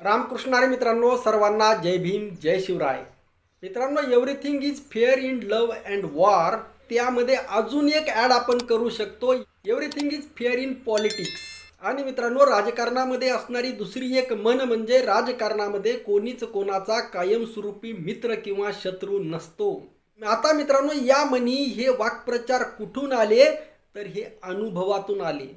रामकृष्णारे मित्रांनो सर्वांना जय भीम जय शिवराय. मित्रांनो everything is fair in love and war त्यामध्ये अजून एक ॲड आपण करू शकतो. Everything is fair in politics आणि मित्रांनो राजकारणामध्ये असणारी दुसरी एक मन म्हणजे राजकारणामध्ये कोणीच कोणाचा कायमस्वरूपी मित्र किंवा शत्रू नसतो. आता मित्रांनो या मनी हे वाक्प्रचार कुठून आले? तर हे अनुभवातून आले.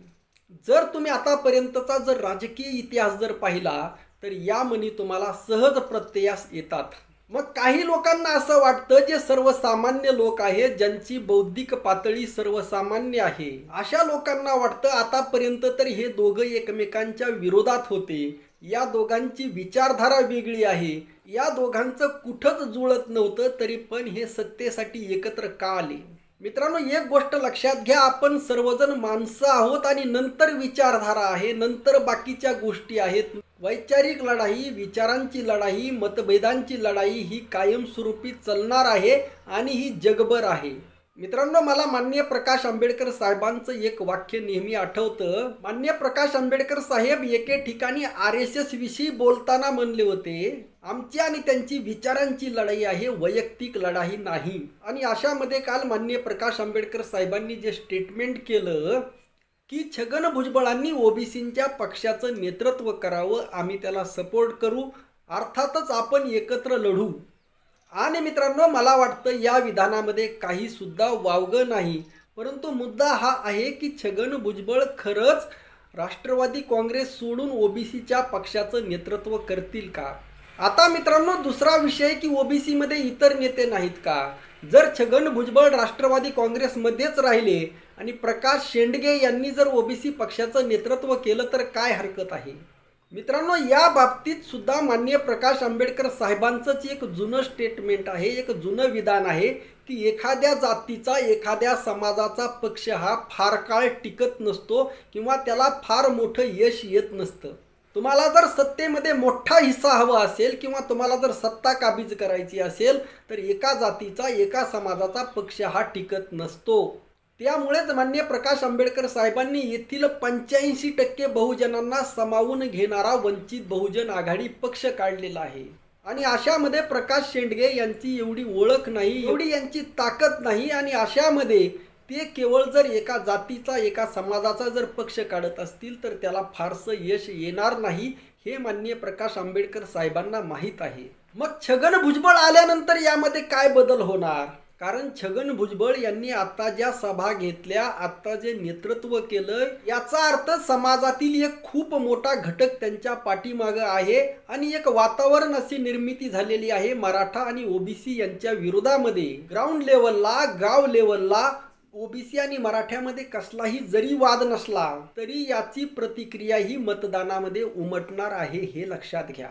जर तुम्ही आतापर्यंतचा जर राजकीय इतिहास जर पाहिला तर या मनी तुम्हाला सहज प्रत्ययास येतात. मग काही लोकांना असं वाटतं जे सर्वसामान्य लोक आहेत ज्यांची बौद्धिक पातळी सर्वसामान्य आहे. अशा लोकांना वाटतं आतापर्यंत तर हे दोघं एकमेकांच्या विरोधात होते. या दोघांची विचारधारा वेगळी आहे. या दोघांचं कुठंच जुळत नव्हतं तरी पण हे सत्तेसाठी एकत्र का आले? मित्रांनो एक गोष्ट लक्षात घ्या आपण सर्वजण माणसं आहोत आणि नंतर विचारधारा आहे नंतर बाकीच्या गोष्टी आहेत. वैचारिक लढाई विचारांची लढाई मतभेदांची लढाई ही कायमस्वरूपी चालणार आहे आणि ही जगभर आहे. मित्रांनो मला मान्य प्रकाश आंबेडकर साहेबांचं एक वाक्य नेहमी आठवतं. मान्य प्रकाश आंबेडकर साहेब एके ठिकाणी आर एस एस विषयी बोलताना म्हणले होते आमची आणि त्यांची विचारांची लढाई आहे वैयक्तिक लढाई नाही. आणि अशामध्ये काल मान्य प्रकाश आंबेडकर साहेबांनी जे स्टेटमेंट केलं की छगन भुजबळांनी ओबीसींच्या पक्षाचं नेतृत्व करावं आम्ही त्याला सपोर्ट करू अर्थातच आपण एकत्र लढू. आणि मित्रांनो मला वाटतं या विधानामध्ये काही सुद्धा वावगं नाही. परंतु मुद्दा हा आहे की छगन भुजबळ खरंच राष्ट्रवादी काँग्रेस सोडून ओबीसीच्या पक्षाचं नेतृत्व करतील का? आता मित्रांनो दुसरा विषय की ओबीसीमध्ये इतर नेते नाहीत का? जर छगन भुजबळ राष्ट्रवादी काँग्रेसमध्येच राहिले आणि प्रकाश शेंडगे यांनी जर ओबीसी पक्षाचं नेतृत्व केलं तर काय हरकत आहे? मित्रांनो या बाबतीत सुद्धा माननीय प्रकाश आंबेडकर साहेबांचंच एक जुनं स्टेटमेंट आहे एक जुनं विधान आहे की एखाद्या जातीचा एखाद्या समाजाचा पक्ष हा फार काळ टिकत नसतो किंवा त्याला फार मोठं यश येत नसतं. तुम्हाला जर सत्तेमध्ये मोठा हिस्सा हवा असेल किंवा तुम्हाला जर सत्ता काबीज करायची असेल तर एका जातीचा एका समाजाचा पक्ष हा टिकत नसतो. त्यामुळेच मान्य प्रकाश आंबेडकर साहेबांनी येथील पंच्याऐंशी टक्के बहुजनांना सामावून घेणारा वंचित बहुजन आघाडी पक्ष काढलेला आहे. आणि अशामध्ये प्रकाश शेंडगे यांची एवढी ओळख नाही एवढी यांची ताकद नाही आणि अशामध्ये ते केवळ जर एका जातीचा एका समाजाचा जर पक्ष काढत असतील तर त्याला फारसं यश येणार नाही हे माननीय प्रकाश आंबेडकर साहेबांना माहीत आहे. मग छगन भुजबळ आल्यानंतर यामध्ये काय बदल होणार? कारण छगन भुजबळ यांनी आता ज्या सभा घेतल्या आता जे नेतृत्व केलं याचा अर्थ समाजातील एक खूप मोठा घटक त्यांच्या पाठीमागं आहे आणि एक वातावरण अशी निर्मिती झालेली आहे मराठा आणि ओबीसी यांच्या विरोधामध्ये. ग्राउंड लेवलला गाव लेवलला ओबीसी आणि मराठ्यामध्ये कसलाही जरी वाद नसला तरी याची प्रतिक्रिया ही मतदानामध्ये उमटणार आहे हे लक्षात घ्या.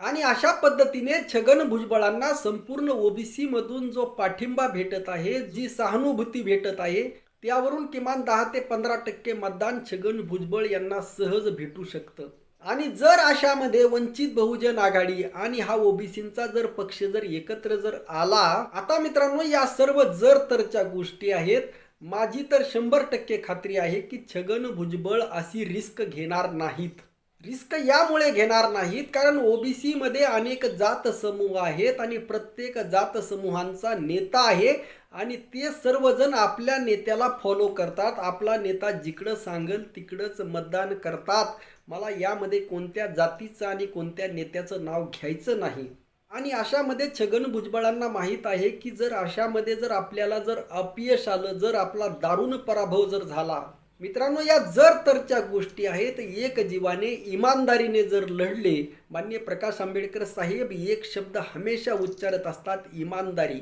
आणि अशा पद्धतीने छगन भुजबळांना संपूर्ण ओबीसी मधून जो पाठिंबा भेटत आहे जी सहानुभूती भेटत आहे त्यावरून किमान दहा ते पंधरा टक्के मतदान छगन भुजबळ यांना सहज भेटू शकतं. आणि जर अशामध्ये वंचित बहुजन आघाडी आणि हा ओबीसींचा जर पक्ष जर एकत्र जर आला आता मित्रांनो या सर्व जर तरच्या गोष्टी आहेत. माझी तर शंभर टक्के खात्री आहे की छगन भुजबळ अशी रिस्क घेणार नाहीत. रिस्क यामुळे घेणार नाहीत कारण ओबीसीमध्ये अनेक जात समूह आहेत आणि प्रत्येक जात समूहांचा नेता आहे आणि ते सर्वजण आपल्या नेत्याला फॉलो करतात. आपला नेता जिकडं सांगेल तिकडंच मतदान करतात. मला यामध्ये कोणत्या जातीचं आणि कोणत्या नेत्याचं नाव घ्यायचं नाही. आणि अशामध्ये छगन भुजबळांना माहीत आहे की जर अशामध्ये जर आपल्याला जर अपयश आलं जर आपला दारुण पराभव जर झाला. मित्रांनो या जर तरच्या गोष्टी आहेत एक जीवाने इमानदारीने जर लढले मान्य प्रकाश आंबेडकर साहेब एक शब्द हमेशा उच्चारत असतात इमानदारी.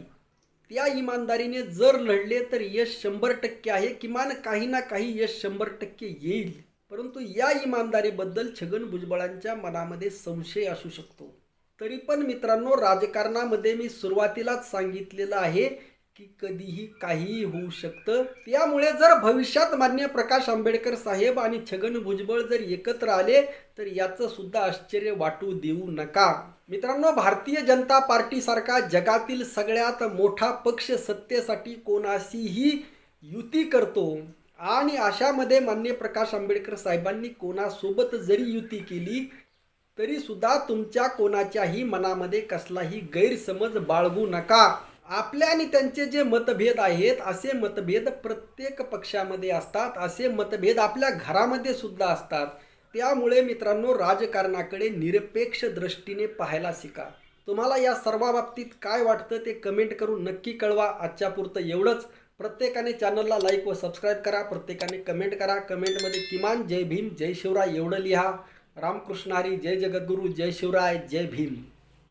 त्या इमानदारीने जर लढले तर यश शंभर टक्के आहे किमान काही ना काही यश शंभर टक्के येईल. परंतु या इमानदारीबद्दल छगन भुजबळांच्या मनामध्ये संशय असू शकतो. तरी पण मित्रांनो राजकारणामध्ये मी सुरुवातीलाच सांगितलेलं आहे की कधीही काहीही होऊ शकतं. त्यामुळे जर भविष्यात मान्य प्रकाश आंबेडकर साहेब आणि छगन भुजबळ जर एकत्र आले तर याचं सुद्धा आश्चर्य वाटू देऊ नका. मित्रांनो भारतीय जनता पार्टीसारखा जगातील सगळ्यात मोठा पक्ष सत्तेसाठी कोणाशीही युती करतो. आणि अशामध्ये मान्य प्रकाश आंबेडकर साहेबांनी कोणासोबत जरी युती केली तरी सुद्धा तुमच्या कोणाच्याही मनामध्ये कसलाही गैरसमज बाळगू नका. आपल्या आणि त्यांचे जे मतभेद आहेत असे मतभेद प्रत्येक पक्षामध्ये असतात असे मतभेद आपल्या घरामध्ये सुद्धा असतात. त्यामुळे मित्रांनो राजकारणाकडे निरपेक्ष दृष्टीने पाहायला शिका. तुम्हाला या सर्वाबाबतीत काय वाटतं ते कमेंट करून नक्की कळवा. आजच्या पुरतं एवढंच. प्रत्येकाने चॅनलला लाईक व सबस्क्राईब करा. प्रत्येकाने कमेंट करा. कमेंटमध्ये किमान जय भीम जय शिवराय एवढं लिहा. रामकृष्ण हरी जय जगद्गुरू जय शिवराय जय भीम.